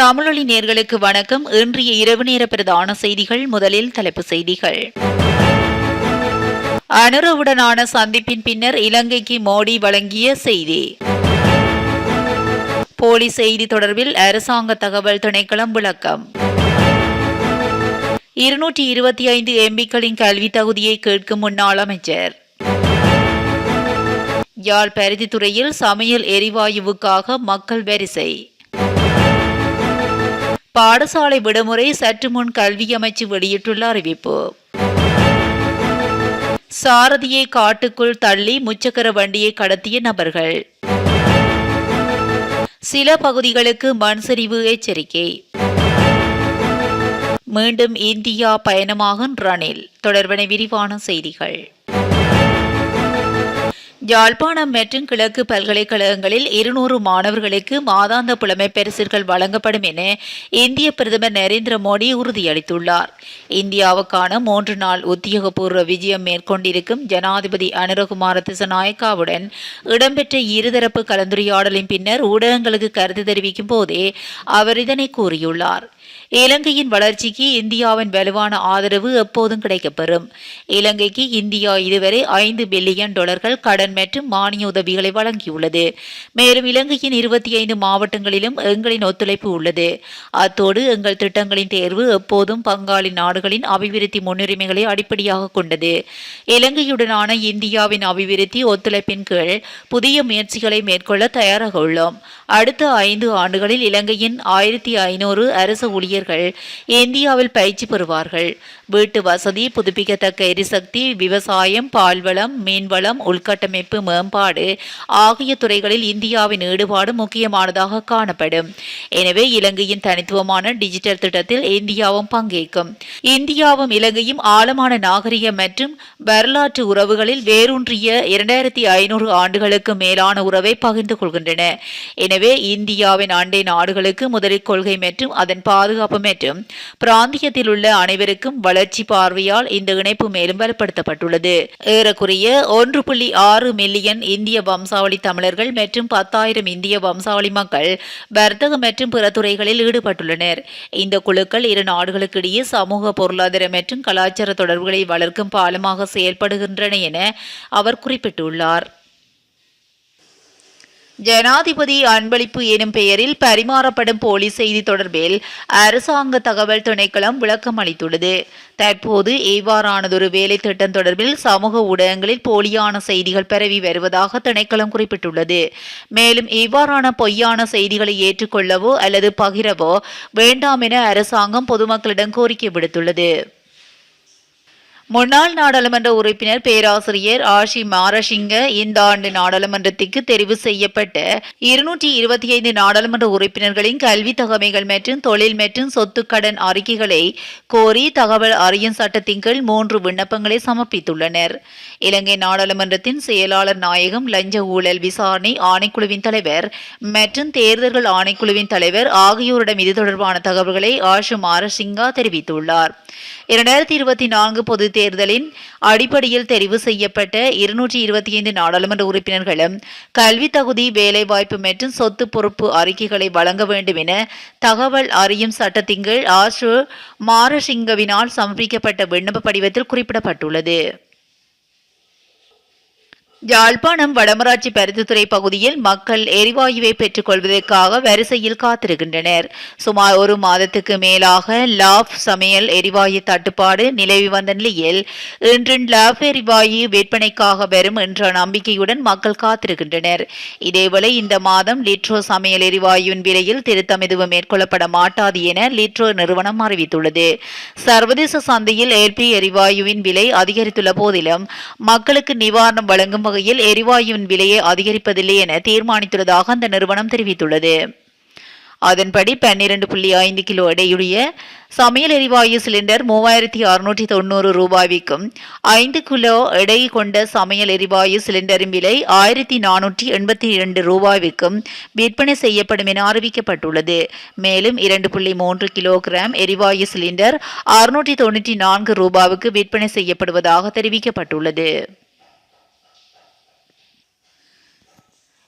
தமிழொலி நேர்களுக்கு வணக்கம். இன்றைய இரவு நேர பிரதான செய்திகள் முதலில் தலைப்பு செய்திகள். அனுரவுடனான சந்திப்பின் பின்னர் இலங்கைக்கு மோடி வழங்கிய செய்தி. போலி செய்தி தொடர்பில் அரசாங்க தகவல் திணைக்களம் விளக்கம். இருநூற்றி இருபத்தி ஐந்து எம்பிக்களின் கல்வி தகுதியை கேட்கும் முன்னாள் அமைச்சர். யாழ் பருத்தித்துறையில் சமையல் எரிவாயுவுக்காக மக்கள் வரிசை. பாடசாலை விடுமுறை சற்று முன் கல்வி அமைச்சு வெளியிட்டுள்ள அறிவிப்பு. சாரதியை காட்டுக்குள் தள்ளி முச்சக்கர வண்டியை கடத்திய நபர்கள். சில பகுதிகளுக்கு மண் சரிவு எச்சரிக்கை. மீண்டும் இந்தியா பயணமாகும் ரணில் தொடர்பன விரிவான செய்திகள். யாழ்ப்பாணம் மற்றும் கிழக்கு பல்கலைக்கழகங்களில் இருநூறு மாணவர்களுக்கு மாதாந்த புலமை பரிசுகள் வழங்கப்படும் என இந்திய பிரதமர் நரேந்திர மோடி உறுதியளித்துள்ளார். இந்தியாவுக்கான மூன்று நாள் உத்தியோகபூர்வ விஜயம் மேற்கொண்டிருக்கும் ஜனாதிபதி அனுரகுமார திசநாயக்காவுடன் இடம்பெற்ற இருதரப்பு கலந்துரையாடலின் பின்னர் ஊடகங்களுக்கு கருத்து தெரிவிக்கும் போதே அவர் இதனை கூறியுள்ளார். இலங்கையின் வளர்ச்சிக்கு இந்தியாவின் வலுவான ஆதரவு எப்போதும் கிடைக்கப்பெறும். இலங்கைக்கு இந்தியா இதுவரை ஐந்து பில்லியன் டாலர்கள் கடன் மற்றும் மானிய உதவிகளை வழங்கியுள்ளது. மேலும் இலங்கையின் இருபத்தி ஐந்து மாவட்டங்களிலும் எங்களின் ஒத்துழைப்பு உள்ளது. அத்தோடு எங்கள் திட்டங்களின் தேர்வு எப்போதும் பங்காளி நாடுகளின் அபிவிருத்தி முன்னுரிமைகளை அடிப்படையாக கொண்டது. இலங்கையுடனான இந்தியாவின் அபிவிருத்தி ஒத்துழைப்பின் கீழ் புதிய முயற்சிகளை மேற்கொள்ள தயாராக உள்ளோம். அடுத்த ஐந்து ஆண்டுகளில் இலங்கையின் ஆயிரத்தி ஐநூறு அரசு ஊழியர்கள் இந்தியாவில் பயிற்சி பெறுவார்கள். வீட்டு வசதி புதுப்பிக்கத்தக்க எரிசக்தி விவசாயம் பால்வளம் மீன்வளம் உள்கட்டமைப்பு மேம்பாடு ஆகிய துறைகளில் இந்தியாவின் ஈடுபாடு முக்கியமானதாக காணப்படும். எனவே இலங்கையின் தனித்துவமான டிஜிட்டல் திட்டத்தில் இந்தியாவும் பங்கேற்கும். இந்தியாவும் இலங்கையும் ஆழமான நாகரிக மற்றும் வரலாற்று உறவுகளில் வேரூன்றிய இரண்டாயிரத்தி ஐநூறு ஆண்டுகளுக்கு மேலான உறவை பகிர்ந்து கொள்கின்றன. எனவே இந்தியாவின் அண்டை நாடுகளுக்கு முதலில் கொள்கை மற்றும் அதன் பாதுகாப்பு மற்றும் பிராந்தியத்தில் உள்ள அனைவருக்கும் வளர்ச்சி பார்வையால் இந்த இணைப்பு மேலும் வலுப்படுத்தப்பட்டுள்ளது. ஏறக்குறைய ஒன்று புள்ளி ஆறு மில்லியன் இந்திய வம்சாவளி தமிழர்கள் மற்றும் பத்தாயிரம் இந்திய வம்சாவளி மக்கள் வர்த்தக மற்றும் பிற துறைகளில் ஈடுபட்டுள்ளனர். இந்த குழுக்கள் இரு நாடுகளுக்கிடையே சமூக பொருளாதார மற்றும் கலாச்சார தொடர்புகளை வளர்க்கும் பாலமாக செயல்படுகின்றன என அவர் குறிப்பிட்டுள்ளார். ஜனாதிபதி அன்பளிப்பு எனும் பெயரில் பரிமாறப்படும் போலி செய்தி தொடர்பில் அரசாங்க தகவல் திணைக்களம் விளக்கம் அளித்துள்ளது. தற்போது இவ்வாறானதொரு வேலை திட்டம் தொடர்பில் சமூக ஊடகங்களில் போலியான செய்திகள் பரவி வருவதாக திணைக்களம் குறிப்பிட்டுள்ளது. மேலும் இவ்வாறான பொய்யான செய்திகளை ஏற்றுக்கொள்ளவோ அல்லது பகிரவோ வேண்டாம் என அரசாங்கம் பொதுமக்களிடம் கோரிக்கை விடுத்துள்ளது. முன்னாள் நாடாளுமன்ற உறுப்பினர் பேராசிரியர் ஆஷி மாரசிங்க இந்த ஆண்டு நாடாளுமன்றத்திற்கு தெரிவு செய்யப்பட்ட இருநூற்றி இருபத்தி ஐந்து நாடாளுமன்ற உறுப்பினர்களின் கல்வி தகமைகள் மற்றும் தொழில் மற்றும் சொத்து கடன் அறிக்கைகளை கோரி தகவல் அறியும் சட்டத்தின் கீழ் மூன்று விண்ணப்பங்களை சமர்ப்பித்துள்ளனர். இலங்கை நாடாளுமன்றத்தின் செயலாளர் நாயகம் லஞ்ச ஊழல் விசாரணை ஆணைக்குழுவின் தலைவர் மற்றும் தேர்தல்கள் ஆணைக்குழுவின் தலைவர் ஆகியோரிடம் இது தொடர்பான தகவல்களை ஆஷு மாரசிங்கா தெரிவித்துள்ளார். இரண்டாயிரத்தி இருபத்தி நான்கு பொது தேர்தலின் அடிப்படையில் தெரிவு செய்யப்பட்ட இருநூற்றி இருபத்தி ஐந்து நாடாளுமன்ற உறுப்பினர்களும் கல்வி தகுதி வேலைவாய்ப்பு மற்றும் சொத்து பொறுப்பு அறிக்கைகளை வழங்க வேண்டும் என தகவல் அறியும் சட்டத்தின் கீழ் ஆஷு மாரசிங்கவினால் சமர்ப்பிக்கப்பட்ட விண்ணப்ப படிவத்தில் குறிப்பிடப்பட்டுள்ளது. யாழ்ப்பாணம் வடமராட்சி பருத்தித்துறை பகுதியில் மக்கள் எரிவாயுவை பெற்றுக் கொள்வதற்காக வரிசையில் காத்திருக்கின்றனர். சுமார் ஒரு மாதத்துக்கு மேலாக லாப் சமையல் எரிவாயு தட்டுப்பாடு நிலவி வந்த நிலையில் இன்று லாப் எரிவாயு விற்பனைக்காக வரும் என்ற நம்பிக்கையுடன் மக்கள் காத்திருக்கின்றனர். இதேவேளை இந்த மாதம் லிட்ரோ சமையல் எரிவாயுவின் விலையில் திருத்தம் எதுவும் மேற்கொள்ளப்பட மாட்டாது என லிட்ரோ நிறுவனம் அறிவித்துள்ளது. சர்வதேச சந்தையில் எல்பி எரிவாயுவின் விலை அதிகரித்துள்ள போதிலும் மக்களுக்கு நிவாரணம் வழங்கும் வகையில் எரிவாயுவின் விலையை அதிகரிப்பதில்லை என தீர்மானித்துள்ளதாக அந்த நிறுவனம் தெரிவித்துள்ளது. அதன்படி பன்னிரண்டு புள்ளி ஐந்து கிலோ எடையுடைய சமையல் எரிவாயு சிலிண்டர் மூவாயிரத்தி அறுநூற்றி தொண்ணூறு ரூபாய்க்கும் ஐந்து கிலோ எடை கொண்ட சமையல் எரிவாயு சிலிண்டரின் விலை ஆயிரத்தி நானூற்றி எண்பத்தி இரண்டு ரூபாய்க்கும் விற்பனை செய்யப்படும் என அறிவிக்கப்பட்டுள்ளது. மேலும் இரண்டு புள்ளி மூன்று கிலோகிராம் எரிவாயு சிலிண்டர் அறுநூற்றி தொண்ணூற்றி நான்கு ரூபாவுக்கு விற்பனை செய்யப்படுவதாக தெரிவிக்கப்பட்டுள்ளது.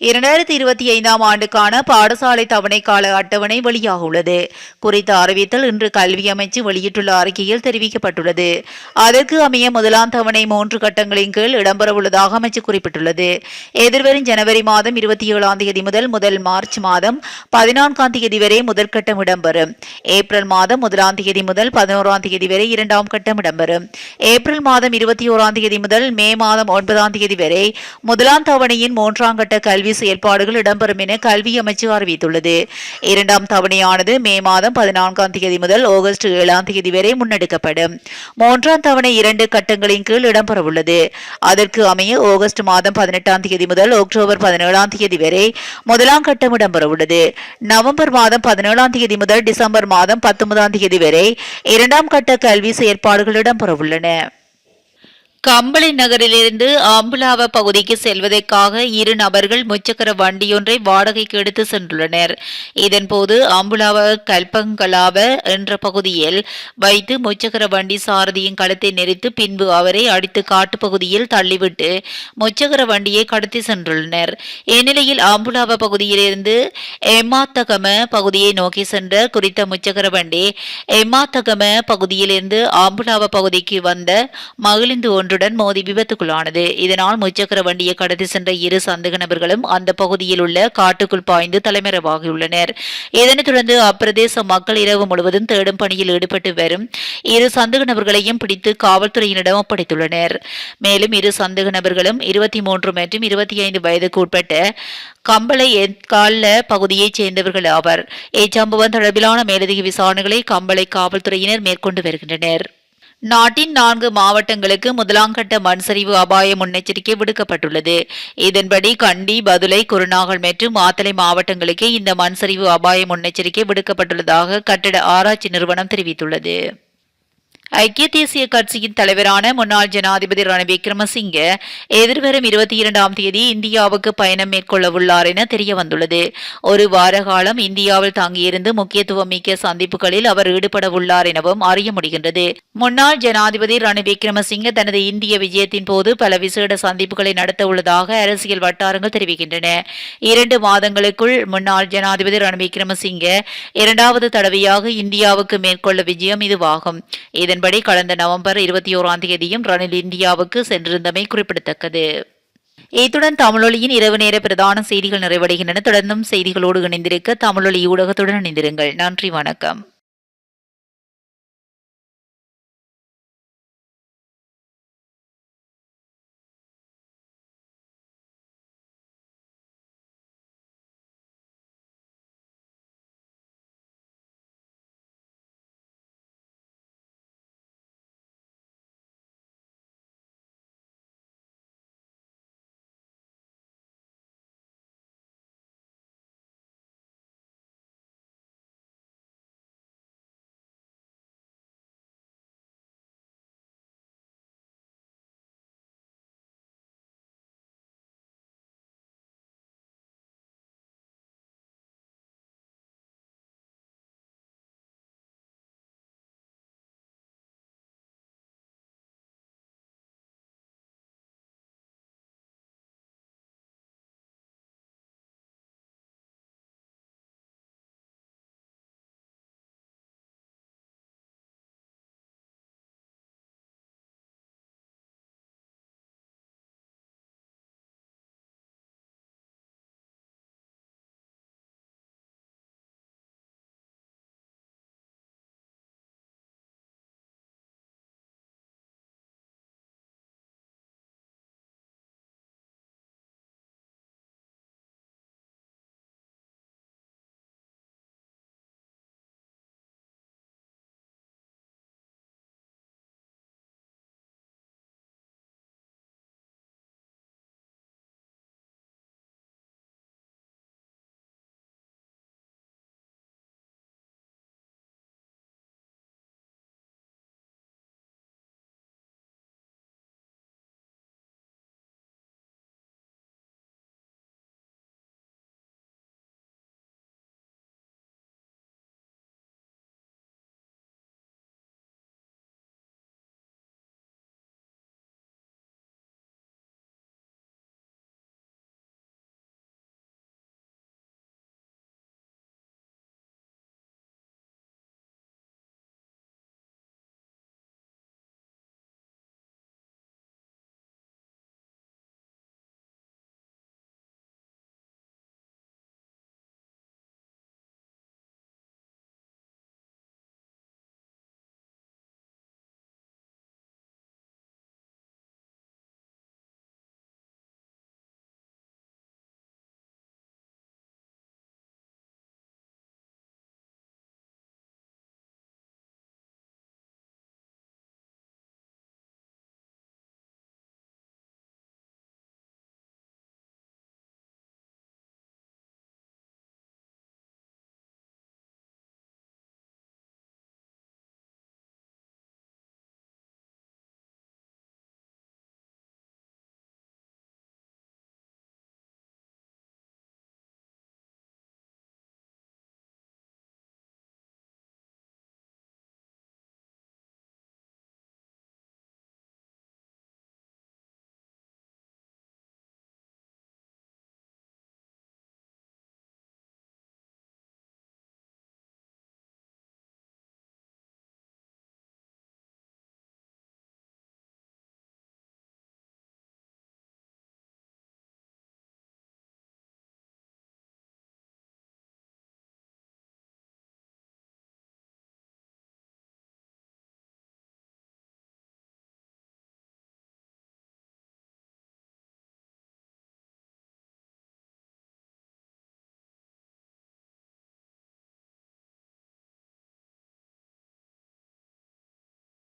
இரண்டாயிரத்தி இருபத்தி ஐந்தாம் ஆண்டுக்கான பாடசாலை தவணை கால அட்டவணை வெளியாக உள்ளது குறித்த அறிவித்தல் இன்று கல்வி அமைச்சு வெளியிட்டுள்ள அறிக்கையில் தெரிவிக்கப்பட்டுள்ளது. அதற்கு அமைய முதலாம் தவணை மூன்று கட்டங்களின் கீழ் இடம்பெறவுள்ளதாக அமைச்சு குறிப்பிட்டுள்ளது. எதிர்வரும் ஜனவரி மாதம் இருபத்தி ஏழாம் தேதி முதல் முதல் மார்ச் மாதம் பதினான்காம் தேதி வரை முதற்கட்டம் இடம்பெறும். ஏப்ரல் மாதம் முதலாம் தேதி முதல் பதினோராம் தேதி வரை இரண்டாம் கட்டம் இடம்பெறும். ஏப்ரல் மாதம் இருபத்தி ஓராம் தேதி முதல் மே மாதம் ஒன்பதாம் தேதி வரை முதலாம் தவணையின் மூன்றாம் கட்ட கல்வி செயல்பாடுகள் இடம்பெறும் என கல்வி அமைச்சு அறிவித்துள்ளது. இரண்டாம் தவணையானது மே மாதம் பதினான்காம் தேதி முதல் ஆகஸ்ட் ஏழாம் தேதி வரை முன்னெடுக்கப்படும். மூன்றாம் தவணை இரண்டு கட்டங்களின் கீழ் இடம்பெறவுள்ளது. அதற்கு அமைய ஆகஸ்ட் மாதம் பதினெட்டாம் தேதி முதல் அக்டோபர் பதினேழாம் தேதி வரை முதலாம் கட்டம் இடம்பெறவுள்ளது. நவம்பர் மாதம் பதினேழாம் தேதி முதல் டிசம்பர் மாதம் பத்தொன்பதாம் தேதி வரை இரண்டாம் கட்ட கல்வி செயற்பாடுகள் இடம்பெறவுள்ளன. கம்பளி நகரிலிருந்து ஆம்புலாவ பகுதிக்கு செல்வதற்காக இரு நபர்கள் முச்சக்கர வண்டியொன்றை வாடகைக்கு எடுத்து சென்றுள்ளனர். இதன்போது ஆம்புலாவ கல்பங்கலாவ என்ற பகுதியில் வைத்து முச்சக்கர வண்டி சாரதியின் கழுத்தை நெரித்து பின்பு அவரை அடித்து காட்டு பகுதியில் தள்ளிவிட்டு முச்சக்கர வண்டியை கடத்தி சென்றுள்ளனர். இந்நிலையில் ஆம்புலாவ பகுதியிலிருந்து எம்மாத்தகம பகுதியை நோக்கி சென்ற குறித்த முச்சக்கர வண்டி எம்மாத்தகம பகுதியிலிருந்து ஆம்புலாவ பகுதிக்கு வந்த மகிழ்ந்து ஒன்றுடன் மோதி விபத்துக்குள்ளானது. இதனால் முச்சக்கர வண்டியை கடத்தி சென்ற இரு சந்தேக நபர்களும் அந்த பகுதியில் உள்ள காட்டுக்குள் பாய்ந்து தலைமறைவாகியுள்ளனர். இதனைத் தொடர்ந்து அப்பிரதேச மக்கள் இரவு முழுவதும் தேடும் பணியில் ஈடுபட்டு வரும் இரு சந்தேக நபர்களையும் பிடித்து காவல்துறையினரிடம் ஒப்படைத்துள்ளனர். மேலும் இரு சந்தேக நபர்களும் இருபத்தி மூன்று மற்றும் இருபத்தி ஐந்து வயதுக்கு உட்பட்ட கம்பளை எக்கால பகுதியைச் சேர்ந்தவர்கள் ஆவர். இச்சம்பவம் தொடர்பிலான மேலதிக விசாரணைகளை கம்பளை காவல்துறையினர் மேற்கொண்டு வருகின்றனர். நாட்டின் நான்கு மாவட்டங்களுக்கு முதலாம் கட்ட மண் சரிவு அபாய முன்னெச்சரிக்கை விடுக்கப்பட்டுள்ளது. இதன்படி கண்டி பதுளை குருநாகல் மற்றும் மாத்தளை மாவட்டங்களுக்கு இந்த மண் சரிவு அபாய முன்னெச்சரிக்கை விடுக்கப்பட்டுள்ளதாக கட்டட ஆராய்ச்சி நிறுவனம் தெரிவித்துள்ளது. ஐக்கிய தேசிய கட்சியின் தலைவரான முன்னாள் ஜனாதிபதி ரணில் விக்ரமசிங்க எதிர்வரும் இருபத்தி இரண்டாம் தேதி இந்தியாவுக்கு பயணம் மேற்கொள்ள உள்ளார் என தெரிய வந்துள்ளது ஒரு வார காலம் இந்தியாவில் தங்கியிருந்து முக்கியத்துவம் மிக்க சந்திப்புகளில் அவர் ஈடுபட உள்ளார் எனவும் அறிய முடிகின்றது. முன்னாள் ஜனாதிபதி ரணில் விக்ரமசிங்க தனது இந்திய விஜயத்தின் போது பல விசேட சந்திப்புகளை நடத்த உள்ளதாக அரசியல் வட்டாரங்கள் தெரிவிக்கின்றன. இரண்டு மாதங்களுக்குள் முன்னாள் ஜனாதிபதி ரணில் விக்ரமசிங்க இரண்டாவது தடவையாக இந்தியாவுக்கு மேற்கொள்ள விஜயம் இதுவாகும். இதன்படி கடந்த நவம்பர் இருபத்தி ஓராம் தேதியும் ரணில் இந்தியாவுக்கு சென்றிருந்தமை குறிப்பிடத்தக்கது. இத்துடன் தமிழொலியின் இரவு நேர பிரதான செய்திகள் நிறைவடைகின்றன. தொடர்ந்தும் செய்திகளோடு இணைந்திருக்க தமிழொலி ஊடகத்துடன் இணைந்திருங்கள். நன்றி வணக்கம்.